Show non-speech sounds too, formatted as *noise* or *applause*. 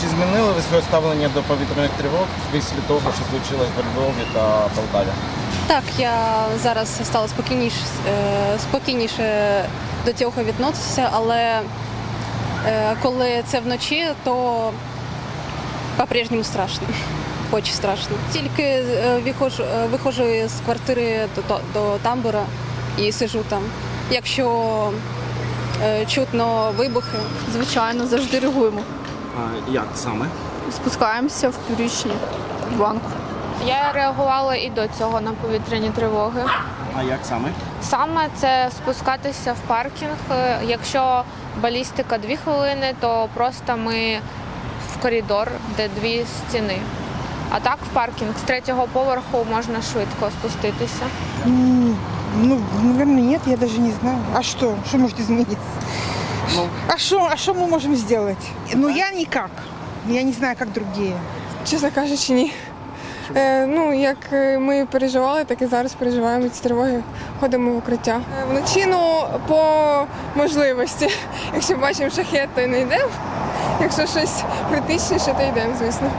чи змінили ви своє ставлення до повітряних тривог після того, що случилось в Львові та Полтаві? Так, я зараз стала спокійніше, спокійніше до цього відноситися, але е, коли це вночі, то по-прежньому страшно. *laughs* Очень страшно. Тільки е, виходжу, е, виходжу з квартири до, до, до тамбура і сижу там. Якщо чутно вибухи, Звичайно, завжди реагуємо. А, як саме? Спускаємося в піврічні банку. Я реагувала і до цього на повітряні тривоги. А як саме? Саме це спускатися в паркінг. Якщо балістика дві хвилини, то просто ми в коридор, де дві стіни. А так в паркінг з третього поверху можна швидко спуститися. М, Ну, наверное, нет, я даже не знаю. А что? Что может измениться? Ну. А что, а что мы можем сделать? Ну, я никак. Я не знаю, как другие. Чесно кажучи, ні. Е, ну, як е, ми переживали, так і зараз переживаємо ці тривоги, ходимо в укриття. Е, вночі, ну, по можливості. Якщо бачимо шахет, то й не йдемо. Якщо щось критичніше, то йдемо, звісно.